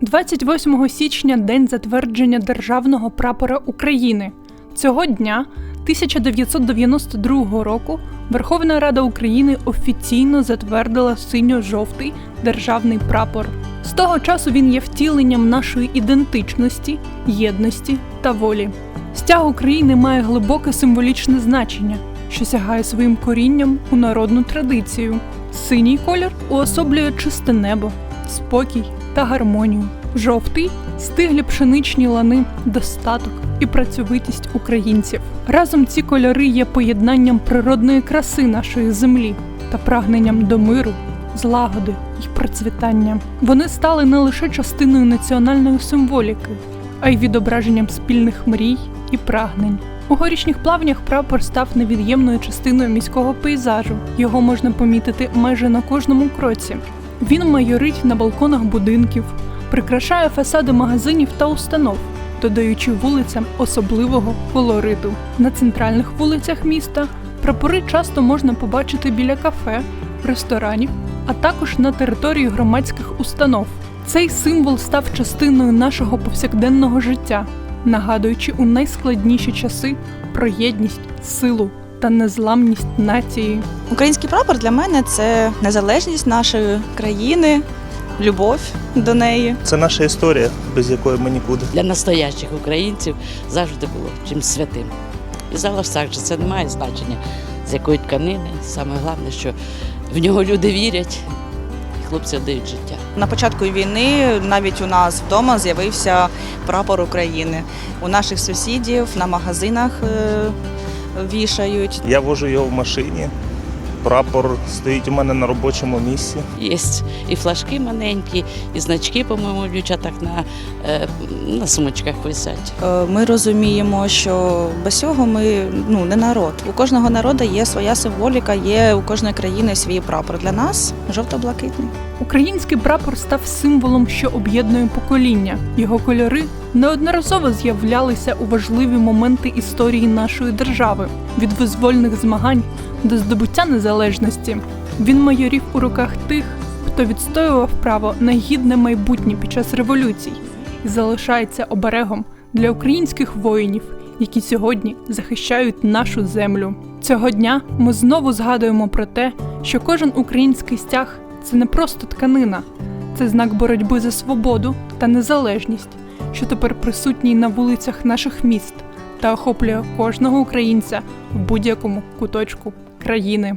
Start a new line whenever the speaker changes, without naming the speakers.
28 січня день затвердження державного прапора України. Цього дня 1992 року Верховна Рада України офіційно затвердила синьо-жовтий державний прапор. З того часу він є втіленням нашої ідентичності, єдності та волі. Стяг України має глибоке символічне значення, що сягає своїм корінням у народну традицію. Синій колір уособлює чисте небо, спокій та гармонію. Жовтий стиглі пшеничні лани, достаток і працьовитість українців. Разом ці кольори є поєднанням природної краси нашої землі та прагненням до миру, злагоди і процвітання. Вони стали не лише частиною національної символіки, а й відображенням спільних мрій і прагнень. У горішніх плавнях прапор став невід'ємною частиною міського пейзажу. Його можна помітити майже на кожному кроці. Він майорить на балконах будинків, прикрашає фасади магазинів та установ, додаючи вулицям особливого колориту. На центральних вулицях міста прапори часто можна побачити біля кафе, ресторанів, а також на території громадських установ. Цей символ став частиною нашого повсякденного життя, нагадуючи у найскладніші часи про єдність, силу та незламність нації.
Український прапор для мене це незалежність нашої країни, любов до неї.
Це наша історія, без якої ми нікуди.
для настоящих українців завжди було чимось святим. І зараз так же це не має значення, з якої тканини. Саме головне, що в нього люди вірять, і хлопці дають життя.
На початку війни навіть у нас вдома з'явився прапор України. У наших сусідів на магазинах е, вішають.
Я вожу його в машині. Прапор стоїть у мене на робочому місці.
Є і флажки маленькі, і значки, по-моєму, в дівчатах на, е, на сумочках висять.
Е, Ми розуміємо, що без цього ми ну не народ. У кожного народу є своя символіка, є у кожної країни свій прапор. Для нас жовто-блакитний.
Український прапор став символом, що об'єднує покоління. Його кольори неодноразово з'являлися у важливі моменти історії нашої держави від визвольних змагань до здобуття незалежності. Він майорів у руках тих, хто відстоював право на гідне майбутнє під час революцій і залишається оберегом для українських воїнів, які сьогодні захищають нашу землю. Цього дня ми знову згадуємо про те, що кожен український стяг це не просто тканина, це знак боротьби за свободу та незалежність, що тепер присутній на вулицях наших міст та охоплює кожного українця в будь-якому куточку країни.